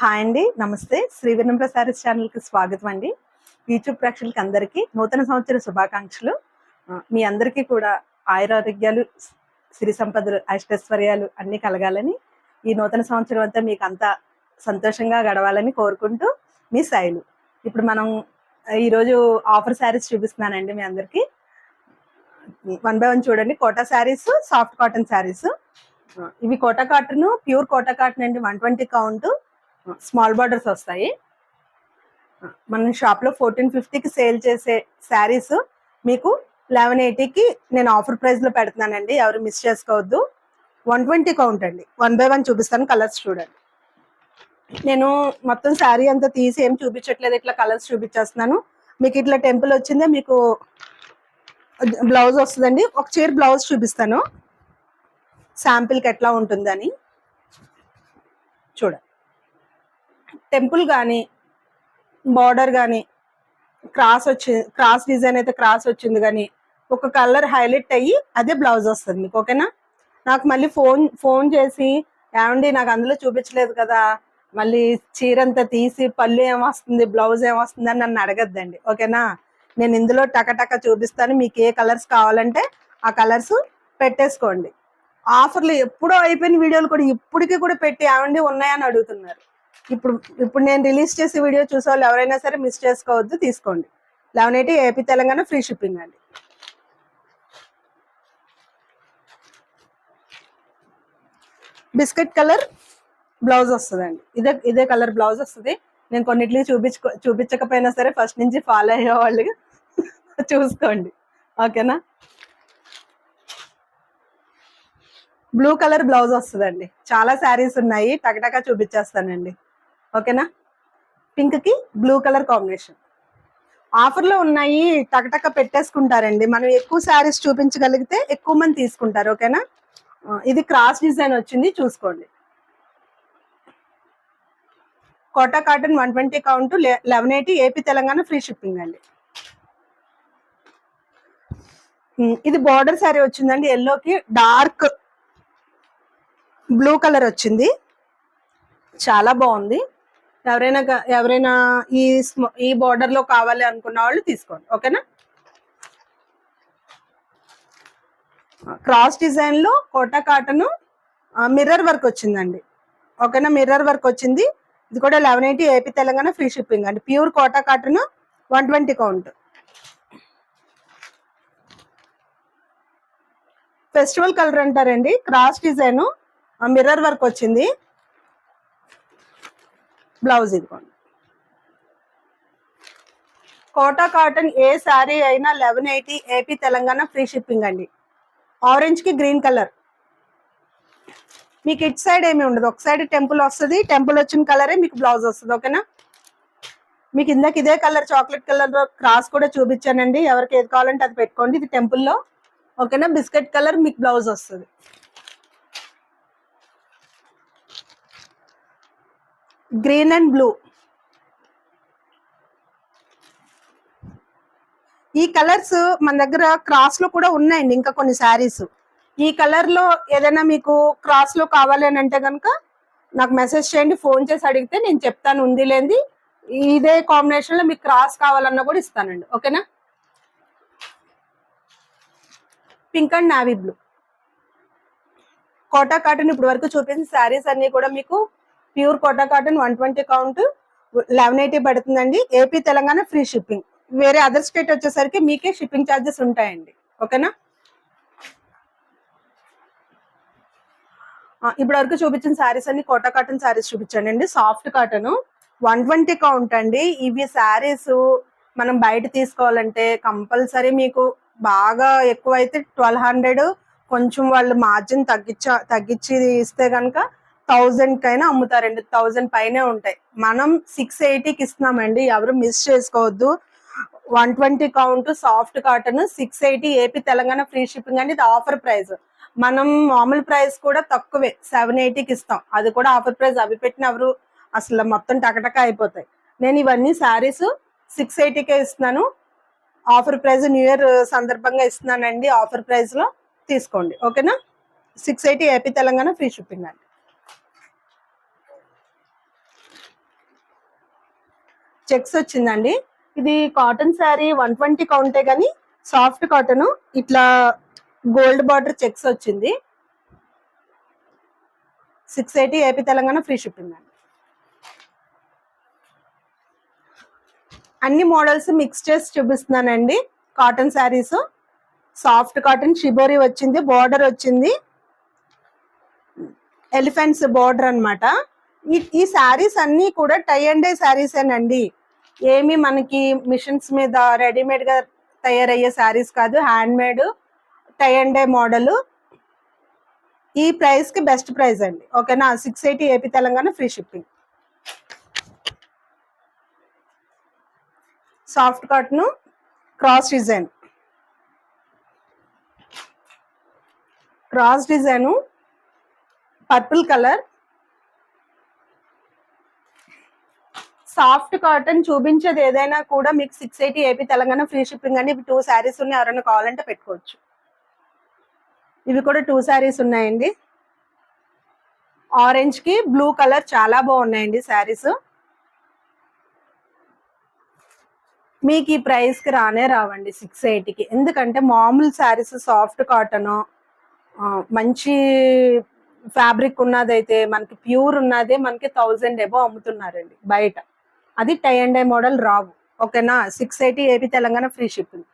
Hi అండి. నమస్తే. శ్రీ వినమ్ర సారీస్ ఛానల్కి స్వాగతం అండి. యూట్యూబ్ ప్రేక్షకులకి అందరికీ నూతన సంవత్సర శుభాకాంక్షలు. మీ అందరికీ కూడా ఆయురారోగ్యాలు సిరి సంపదలు అష్టైశ్వర్యాలు అన్నీ కలగాలని ఈ నూతన సంవత్సరం అంతా మీకు అంతా సంతోషంగా గడవాలని కోరుకుంటూ మీ శైలు ఇప్పుడు మనం ఈరోజు ఆఫర్ శారీస్ చూపిస్తున్నానండి మీ అందరికీ. వన్ బై వన్ చూడండి. Kota saris soft cotton saris ఇవి Kota cotton pure Kota cotton అండి. One twenty count. Small borders వస్తాయి. మన షాప్లో ఫోర్టీన్ ఫిఫ్టీకి సేల్ చేసే శారీస్ మీకు లెవెన్ ఎయిటీకి నేను ఆఫర్ ప్రైస్లో పెడుతున్నానండి. ఎవరు మిస్ చేసుకోవద్దు. వన్ ట్వంటీ కౌంట్ అండి. వన్ బై వన్ చూపిస్తాను కలర్స్ చూడండి. నేను మొత్తం శారీ అంతా తీసి ఏం చూపించట్లేదు. ఇట్లా కలర్స్ చూపించేస్తున్నాను. మీకు ఇట్లా టెంపుల్ వచ్చిందే మీకు బ్లౌజ్ వస్తుందండి. ఒక చీర బ్లౌజ్ చూపిస్తాను. శాంపిల్కి ఎట్లా ఉంటుందని. చూడండి. టెంపుల్ కానీ బార్డర్ కానీ క్రాస్ వచ్చి క్రాస్ డిజైన్ అయితే క్రాస్ వచ్చింది కానీ ఒక కలర్ హైలైట్ అయ్యి అదే బ్లౌజ్ వస్తుంది మీకు ఓకేనా? నాకు మళ్ళీ ఫోన్ ఫోన్ చేసి ఏమండి నాకు అందులో చూపించలేదు కదా మళ్ళీ చీర అంతా తీసి పళ్ళు ఏమొస్తుంది బ్లౌజ్ ఏమొస్తుంది అని నన్ను అడగద్దండి ఓకేనా? నేను ఇందులో టకటక చూపిస్తాను మీకు ఏ కలర్స్ కావాలంటే ఆ కలర్స్ పెట్టేసుకోండి. ఆఫర్లు ఎప్పుడో అయిపోయిన వీడియోలు కూడా ఇప్పటికీ కూడా పెట్టి ఏమండి ఉన్నాయని అడుగుతున్నారు. ఇప్పుడు ఇప్పుడు నేను రిలీజ్ చేసే వీడియో చూసే వాళ్ళు ఎవరైనా సరే మిస్ చేసుకోవద్దు తీసుకోండి. Eleven eighty AP Telangana free shipping అండి. బిస్కెట్ కలర్ బ్లౌజ్ వస్తుందండి. ఇదే ఇదే కలర్ బ్లౌజ్ వస్తుంది. నేను కొన్నిటిని చూపించుకో చూపించకపోయినా సరే ఫస్ట్ నుంచి ఫాలో అయ్యే వాళ్ళు చూసుకోండి. ఓకేనా? బ్లూ కలర్ బ్లౌజ్ వస్తుందండి. చాలా శారీస్ ఉన్నాయి. టకటకా చూపించేస్తానండి. ఓకేనా? పింక్కి బ్లూ కలర్ కాంబినేషన్ ఆఫర్లో ఉన్నాయి టకటక పెట్టేసుకుంటారండి. మనం ఎక్కువ శారీస్ చూపించగలిగితే ఎక్కువ మంది తీసుకుంటారు ఓకేనా? ఇది క్రాస్ డిజైన్ వచ్చింది చూసుకోండి. Kota cotton one twenty count eleven eighty AP Telangana free shipping అండి. ఇది బార్డర్ శారీ వచ్చిందండి ఎల్లోకి డార్క్ బ్లూ కలర్ వచ్చింది. చాలా బాగుంది. ఎవరైనా ఎవరైనా ఈ స్మ- ఈ బార్డర్లో కావాలి అనుకున్న వాళ్ళు తీసుకోండి. ఓకేనా? క్రాస్ డిజైన్లో కోటా కాటన్ మిర్రర్ వర్క్ వచ్చిందండి. ఓకేనా? మిర్రర్ వర్క్ వచ్చింది. ఇది కూడా eleven eighty AP Telangana free shipping అండి. Pure Kota cotton one twenty count festival colour అంటారండి. క్రాస్ డిజైన్ మిర్రర్ వర్క్ వచ్చింది. బ్లౌజ్ ఇదిగోండి. కోటా కాటన్ ఏ శారీ అయినా eleven eighty AP Telangana free shipping అండి. ఆరెంజ్కి గ్రీన్ కలర్. మీకు ఇట్ సైడ్ ఏమి ఉండదు. ఒక సైడ్ టెంపుల్ వస్తుంది టెంపుల్ వచ్చిన కలరే మీకు బ్లౌజ్ వస్తుంది ఓకేనా? మీకు ఇందాక ఇదే కలర్ చాక్లెట్ కలర్ క్రాస్ కూడా చూపించానండి. ఎవరికి ఏది కావాలంటే అది పెట్టుకోండి. ఇది టెంపుల్లో ఓకేనా? బిస్కెట్ కలర్ మీకు బ్లౌజ్ వస్తుంది. గ్రీన్ అండ్ బ్లూ ఈ కలర్స్ మన దగ్గర క్రాస్లో కూడా ఉన్నాయండి ఇంకా కొన్ని శారీస్ ఈ కలర్లో ఏదైనా మీకు క్రాస్లో కావాలి అని అంటే కనుక నాకు మెసేజ్ చేయండి ఫోన్ చేసి అడిగితే నేను చెప్తాను ఉంది లేనిది ఇదే కాంబినేషన్లో మీకు క్రాస్ కావాలన్నా కూడా ఇస్తానండి ఓకేనా? Pink and navy blue Kota cotton ఇప్పుడు వరకు చూపించిన శారీస్ అన్ని కూడా మీకు pure Kota cotton one twenty count eleven eighty పడుతుందండి. AP Telangana free shipping. వేరే అదర్ స్టేట్ వచ్చేసరికి మీకే షిప్పింగ్ ఛార్జెస్ ఉంటాయండి. ఓకేనా? ఇప్పటి వరకు చూపించిన శారీస్ అన్ని కోటా కాటన్ శారీస్ చూపించండి. అండి soft cotton. One twenty count అండి. ఇవి శారీస్ మనం బయట తీసుకోవాలంటే కంపల్సరీ మీకు బాగా ఎక్కువైతే ట్వెల్వ్ హండ్రెడ్ కొంచెం వాళ్ళు మార్జిన్ తగ్గించ తగ్గించి ఇస్తే కనుక థౌజండ్ కైనా అమ్ముతారండి థౌజండ్ పైనే ఉంటాయి. మనం సిక్స్ ఎయిటీకి ఇస్తున్నామండి. ఎవరు మిస్ చేసుకోవద్దు. One twenty count soft cotton six eighty AP Telangana free shipping అండి ఇది ఆఫర్ ప్రైస్. మనం మామూలు ప్రైస్ కూడా తక్కువే. సెవెన్ ఎయిటీకి ఇస్తాం. అది కూడా ఆఫర్ ప్రైస్. అవి పెట్టిన ఎవరు? అసలు మొత్తం టకటక అయిపోతాయి. నేను ఇవన్నీ శారీస్ సిక్స్ ఎయిటీకే ఇస్తున్నాను. ఆఫర్ ప్రైస్ న్యూ ఇయర్ సందర్భంగా ఇస్తున్నానండి. ఆఫర్ ప్రైస్లో తీసుకోండి. ఓకేనా? Six eighty AP Telangana free shipping అండి. చెక్స్ వచ్చిందండి. ఇది కాటన్ శారీ వన్ ట్వంటీ కౌంటే కానీ సాఫ్ట్ కాటన్. ఇట్లా గోల్డ్ బార్డర్ చెక్స్ వచ్చింది. Six eighty AP Telangana free shipping అండి. అన్ని మోడల్స్ మిక్స్ చేసి చూపిస్తున్నానండి. Cotton saris. Soft cotton shibori వచ్చింది బార్డర్ వచ్చింది. ఎలిఫెంట్స్ బార్డర్ అనమాట ఈ ఈ శారీస్ అన్నీ కూడా టై అండ్ డై శారీసేనండి. ఏమి మనకి మిషన్స్ మీద రెడీమేడ్గా తయారయ్యే శారీస్ కాదు hand made tie and dye model ఈ ప్రైస్కి బెస్ట్ ప్రైస్ అండి. ఓకేనా? Six eighty AP Telangana free shipping soft cotton cross design cross design purple colour soft cotton చూపించేది ఏదైనా కూడా మీకు six eighty AP Telangana free shipping అని ఇవి టూ శారీస్ ఉన్నాయి. ఎవరైనా కావాలంటే పెట్టుకోవచ్చు. ఇవి కూడా టూ శారీస్ ఉన్నాయండి. ఆరెంజ్కి బ్లూ కలర్ చాలా బాగున్నాయండి శారీస్. మీకు ఈ ప్రైస్కి రానే రావండి సిక్స్ ఎయిటీకి ఎందుకంటే మామూలు శారీస్ సాఫ్ట్ కాటన్ మంచి ఫ్యాబ్రిక్ ఉన్నదైతే మనకి ప్యూర్ ఉన్నదే మనకి థౌజండ్ ఎబో అమ్ముతున్నారండి బయట. అది టై అండ్ డై మోడల్ రావు. ఓకేనా? Six eighty AP Telangana free shipping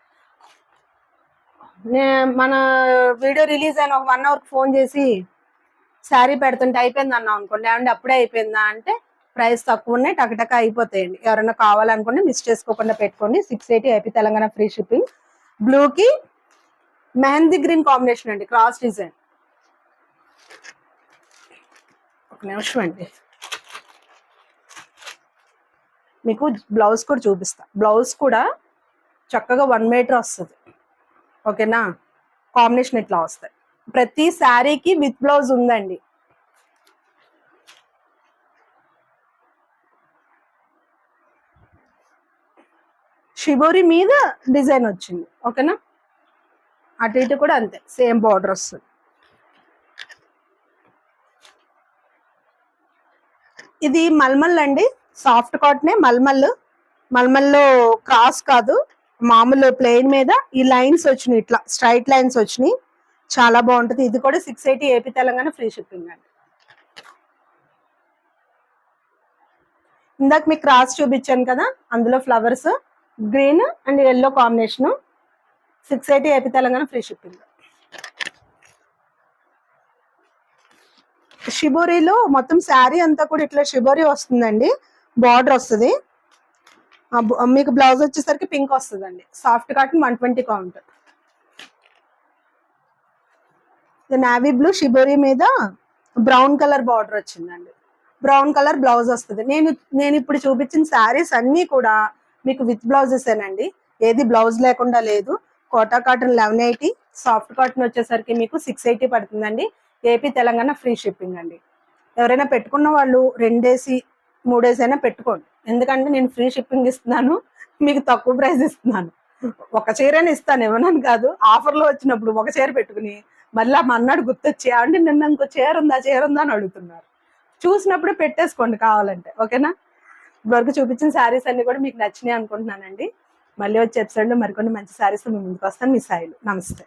మన వీడియో రిలీజ్ అయిన ఒక వన్ అవర్కి ఫోన్ చేసి శారీ పెడుతుంటే అయిపోయింది అన్నాం అనుకోండి. ఏమంటే అప్పుడే అయిపోయిందా అంటే ప్రైస్ తక్కువ ఉన్నాయి టకటక అయిపోతాయండి. ఎవరైనా కావాలనుకుంటే మిస్ చేసుకోకుండా పెట్టుకోండి. Six eighty AP Telangana free shipping బ్లూకి మెహందీ గ్రీన్ కాంబినేషన్ అండి క్రాస్ డిజైన్ ఒక నిమిషం అండి. మీకు బ్లౌజ్ కూడా చూపిస్తా. బ్లౌజ్ కూడా చక్కగా వన్ మీటర్ వస్తుంది. ఓకేనా కాంబినేషన్ ఇట్లా వస్తాయి. ప్రతి శారీకి విత్ బ్లౌజ్ ఉందండి. షిబోరి మీద డిజైన్ వచ్చింది. ఓకేనా అటు ఇటు కూడా అంతే. సేమ్ బార్డర్ వస్తుంది. ఇది మల్మల్ అండి. సాఫ్ట్ కాటనే మల్మల్ మల్మల్లో క్రాస్ కాదు మామూలు ప్లెయిన్ మీద ఈ లైన్స్ వచ్చినాయి ఇట్లా స్ట్రైట్ లైన్స్ వచ్చినాయి. చాలా బాగుంటుంది. ఇది కూడా six eighty AP Telangana free shipping అండి. ఇందాక మీకు క్రాస్ చూపించాను కదా అందులో flowers green and yellow combination six eighty AP Telangana free shipping. షిబోరీలో మొత్తం శారీ అంతా కూడా ఇట్లా షిబోరీ వస్తుందండి. బార్డర్ వస్తుంది. మీకు బ్లౌజ్ వచ్చేసరికి పింక్ వస్తుందండి. Soft cotton one twenty count. Navy blue shibori మీద బ్రౌన్ కలర్ బార్డర్ వచ్చిందండి. బ్రౌన్ కలర్ బ్లౌజ్ వస్తుంది. నేను నేను ఇప్పుడు చూపించిన శారీస్ అన్నీ కూడా మీకు విత్ బ్లౌజెసేనండి ఏది బ్లౌజ్ లేకుండా లేదు. Kota cotton eleven eighty soft cotton వచ్చేసరికి మీకు సిక్స్ ఎయిటీ పడుతుందండి. ఏపీ తెలంగాణ ఫ్రీ షిప్పింగ్ అండి. ఎవరైనా పెట్టుకున్న వాళ్ళు రెండేసి మూడు డేస్ అయినా పెట్టుకోండి. ఎందుకంటే నేను ఫ్రీ షిప్పింగ్ ఇస్తున్నాను మీకు తక్కువ ప్రైస్ ఇస్తున్నాను. ఒక చీరని ఇస్తాను ఇవ్వనని కాదు. ఆఫర్లో వచ్చినప్పుడు ఒక చీర పెట్టుకుని మళ్ళీ మన్నాడు గుర్తొచ్చి అండి నిన్న ఇంకో చీర ఉందా చీర ఉందా? అని అడుగుతున్నారు. చూసినప్పుడు పెట్టేసుకోండి కావాలంటే ఓకేనా? ఇప్పటివరకు చూపించిన శారీస్ అన్ని కూడా మీకు నచ్చినాయి అనుకుంటున్నానండి. మళ్ళీ వచ్చే ఎపిసోడ్లో మరికొన్ని మంచి శారీస్ మీ ముందుకు వస్తాను. మీ సాయిలు. నమస్తే.